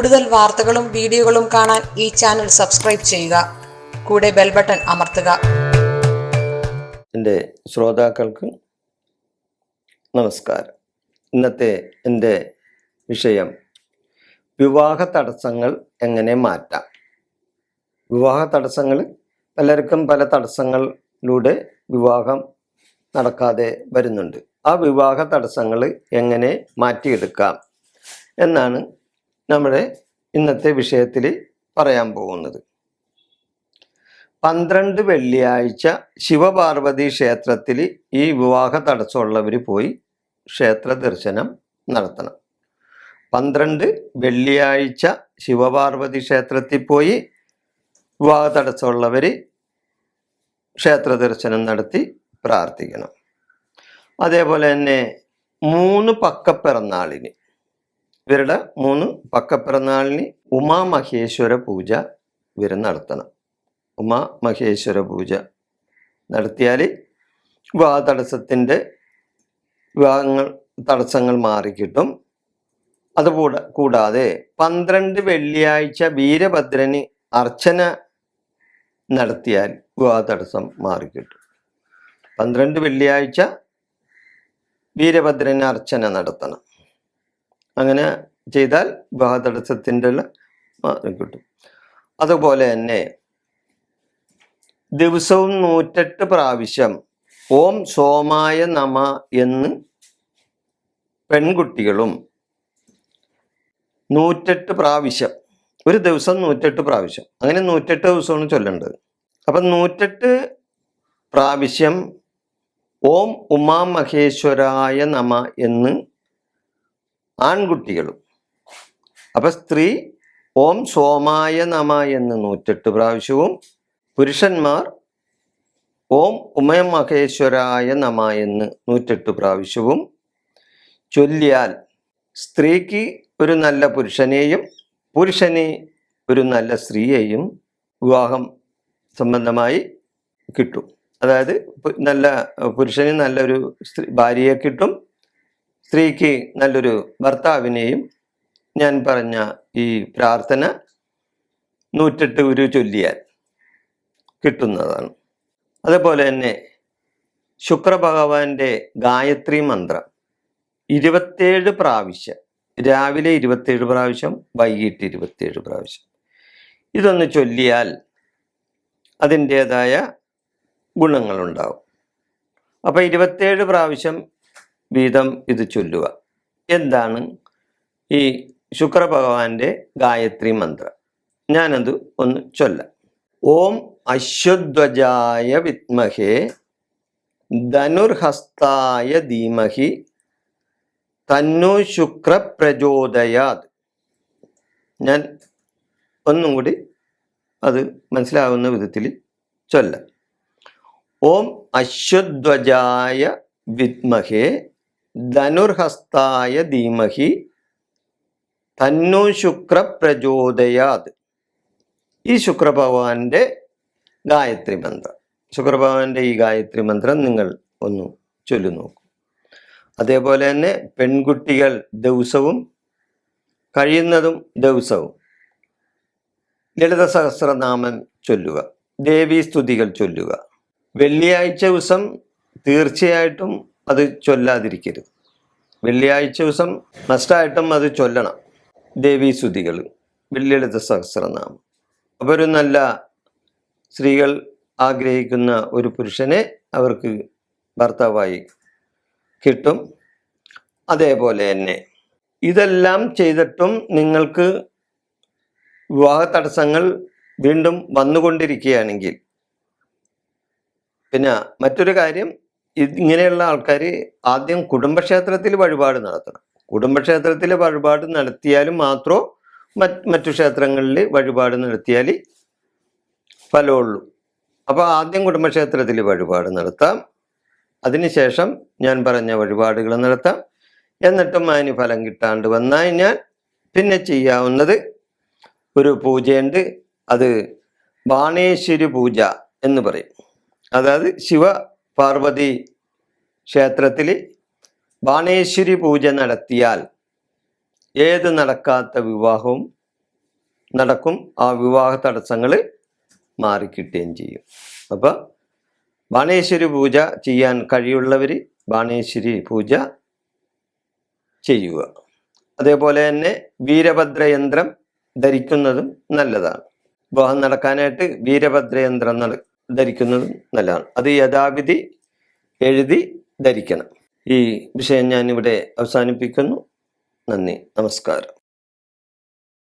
കൂടുതൽ വാർത്തകളും വീഡിയോകളും കാണാൻ ഈ ചാനൽ സബ്സ്ക്രൈബ് ചെയ്യുക. കൂടെ ബെൽ ബട്ടൺ അമർത്തുക. എന്റെ ശ്രോതാക്കൾക്ക് നമസ്കാരം. ഇന്നത്തെ എന്റെ വിഷയം വിവാഹ തടസ്സങ്ങൾ എങ്ങനെ മാറ്റാം? വിവാഹ തടസ്സങ്ങൾ പലർക്കും പല തടസ്സങ്ങളിലൂടെ വിവാഹം നടക്കാതെ വരുന്നുണ്ട്. ആ വിവാഹ തടസ്സങ്ങൾ എങ്ങനെ മാറ്റിയെടുക്കാം? എന്നാണ് നമ്മുടെ ഇന്നത്തെ വിഷയത്തിൽ പറയാൻ പോകുന്നത്. പന്ത്രണ്ട് വെള്ളിയാഴ്ച ശിവപാർവതി ക്ഷേത്രത്തിൽ ഈ വിവാഹ തടസ്സമുള്ളവർ പോയി ക്ഷേത്ര ദർശനം നടത്തണം. പന്ത്രണ്ട് വെള്ളിയാഴ്ച ശിവപാർവതി ക്ഷേത്രത്തിൽ പോയി വിവാഹ തടസ്സമുള്ളവർ ക്ഷേത്ര ദർശനം നടത്തി പ്രാർത്ഥിക്കണം. അതേപോലെ തന്നെ മൂന്ന് പക്കപ്പിറന്നാളിന് ഇവരുടെ മൂന്ന് പക്കപ്പിറന്നാളിന് ഉമാമഹേശ്വര പൂജ ഇവർ നടത്തണം. ഉമാമഹേശ്വര പൂജ നടത്തിയാൽ വിവാഹ തടസ്സത്തിന്റെ വിവാഹങ്ങൾ തടസ്സങ്ങൾ മാറിക്കിട്ടും. അതുകൂടാ കൂടാതെ പന്ത്രണ്ട് വെള്ളിയാഴ്ച വീരഭദ്രന് അർച്ചന നടത്തിയാൽ വിവാഹ തടസ്സം മാറിക്കിട്ടും. പന്ത്രണ്ട് വെള്ളിയാഴ്ച വീരഭദ്രന് അർച്ചന നടത്തണം. അങ്ങനെ ചെയ്താൽ വിവാഹ തടസ്സത്തിന്റെ കിട്ടും. അതുപോലെ തന്നെ ദിവസവും നൂറ്റെട്ട് പ്രാവശ്യം ഓം സോമായ നമ എന്ന് പെൺകുട്ടികളും നൂറ്റെട്ട് പ്രാവശ്യം ഒരു ദിവസം നൂറ്റെട്ട് പ്രാവശ്യം അങ്ങനെ നൂറ്റെട്ട് ദിവസമാണ് ചൊല്ലേണ്ടത്. അപ്പം നൂറ്റെട്ട് പ്രാവശ്യം ഓം ഉമാ മഹേശ്വരായ നമ എന്ന് ആൺകുട്ടികളും. അപ്പം സ്ത്രീ ഓം സോമായ നമ എന്ന് നൂറ്റെട്ട് പ്രാവശ്യവും പുരുഷന്മാർ ഓം ഉമയമഹേശ്വരായ നമ എന്ന് നൂറ്റെട്ട് പ്രാവശ്യവും ചൊല്ലിയാൽ സ്ത്രീക്ക് ഒരു നല്ല പുരുഷനെയും പുരുഷന് ഒരു നല്ല സ്ത്രീയെയും വിവാഹം സംബന്ധമായി കിട്ടും. അതായത് നല്ല പുരുഷന് നല്ലൊരു സ്ത്രീ ഭാര്യയെ കിട്ടും സ്ത്രീക്ക് നല്ലൊരു ഭർത്താവിനെയും ഞാൻ പറഞ്ഞ ഈ പ്രാർത്ഥന നൂറ്റെട്ട് ഉരു ചൊല്ലിയാൽ കിട്ടുന്നതാണ്. അതുപോലെ തന്നെ ശുക്രഭഗവാന്റെ ഗായത്രി മന്ത്രം ഇരുപത്തേഴ് പ്രാവശ്യം രാവിലെ ഇരുപത്തേഴ് പ്രാവശ്യം വൈകിട്ട് ഇരുപത്തേഴ് പ്രാവശ്യം. ഇതൊന്ന് ചൊല്ലിയാൽ അതിന്റേതായ ഗുണങ്ങളുണ്ടാവും. അപ്പോൾ ഇരുപത്തേഴ് പ്രാവശ്യം വീതം ഇത് ചൊല്ലുക. എന്താണ്? ഈ ശുക്രഭഗവാന്റെ ഗായത്രി മന്ത്രം. ഞാനത് ഒന്ന് ചൊല്ലാം. ഓം അശ്വധ്വജായ വിത്മഹേ ധനുർഹസ്തായ ധീമഹി തന്നു ശുക്ര പ്രചോദയാത്. ഞാൻ ഒന്നും കൂടി അത് മനസ്സിലാവുന്ന വിധത്തിൽ ചൊല്ലാം. ഓം അശ്വധ്വജായ വിദ്മഹേ ധനുർഹസ്തായ ധീമഹി തന്നു ശുക്ര പ്രചോദയാത് ഈ ശുക്രഭഗവാന്റെ ഗായത്രി മന്ത്രം. ശുക്രഭഗവാന്റെ ഈ ഗായത്രി മന്ത്രം നിങ്ങൾ ഒന്ന് ചൊല്ലു നോക്കൂ. അതേപോലെ തന്നെ പെൺകുട്ടികൾ ദിവസവും കഴിയുന്നതും ദിവസവും ലളിത സഹസ്രനാമം ചൊല്ലുക ദേവീ സ്തുതികൾ ചൊല്ലുക. വെള്ളിയാഴ്ച ദിവസം തീർച്ചയായിട്ടും അത് ചൊല്ലാതിരിക്കരുത്. വെള്ളിയാഴ്ച ദിവസം മസ്റ്റായിട്ടും അത് ചൊല്ലണം. ദേവീസുതികൾ വെള്ളിയെടുത്ത സഹസ്രനാമം. അപ്പോൾ ഒരു നല്ല സ്ത്രീകൾ ആഗ്രഹിക്കുന്ന ഒരു പുരുഷനെ അവർക്ക് ഭർത്താവായി കിട്ടും. അതേപോലെ തന്നെ ഇതെല്ലാം ചെയ്തിട്ടും നിങ്ങൾക്ക് വിവാഹ തടസ്സങ്ങൾ വീണ്ടും വന്നുകൊണ്ടിരിക്കുകയാണെങ്കിൽ പിന്നെ മറ്റൊരു കാര്യം ഇങ്ങനെയുള്ള ആൾക്കാർ ആദ്യം കുടുംബക്ഷേത്രത്തിൽ വഴിപാട് നടത്തണം. കുടുംബക്ഷേത്രത്തിൽ വഴിപാട് നടത്തിയാലും മാത്രമോ മറ്റ് ക്ഷേത്രങ്ങളിൽ വഴിപാട് നടത്തിയാൽ ഫലമുള്ളൂ. അപ്പോൾ ആദ്യം കുടുംബക്ഷേത്രത്തിൽ വഴിപാട് നടത്താം. അതിനുശേഷം ഞാൻ പറഞ്ഞ വഴിപാടുകൾ നടത്താം. എന്നിട്ടും അതിന് ഫലം കിട്ടാണ്ട് വന്നാൽ ഞാൻ പിന്നെ ചെയ്യാവുന്നത് ഒരു പൂജയുണ്ട്. അത് ബാണേശ്വരി പൂജ എന്ന് പറയും. അതായത് ശിവ പാർവതി ക്ഷേത്രത്തിൽ ബാണേശ്വരി പൂജ നടത്തിയാൽ ഏത് നടക്കാത്ത വിവാഹവും നടക്കും. ആ വിവാഹ തടസ്സങ്ങൾ മാറിക്കിട്ടുകയും ചെയ്യും. അപ്പോൾ ബാണേശ്വരി പൂജ ചെയ്യാൻ കഴിയുള്ളവർ ബാണേശ്വരി പൂജ ചെയ്യുക. അതേപോലെ തന്നെ വീരഭദ്രയന്ത്രം ധരിക്കുന്നതും നല്ലതാണ്. വിവാഹം നടക്കാനായിട്ട് വീരഭദ്രയന്ത്രം ധരിക്കുന്നതും നല്ലതാണ്. അത് യഥാവിധി എഴുതി ധരിക്കണം. ഈ വിഷയം ഞാനിവിടെ അവസാനിപ്പിക്കുന്നു. നന്ദി. നമസ്കാരം.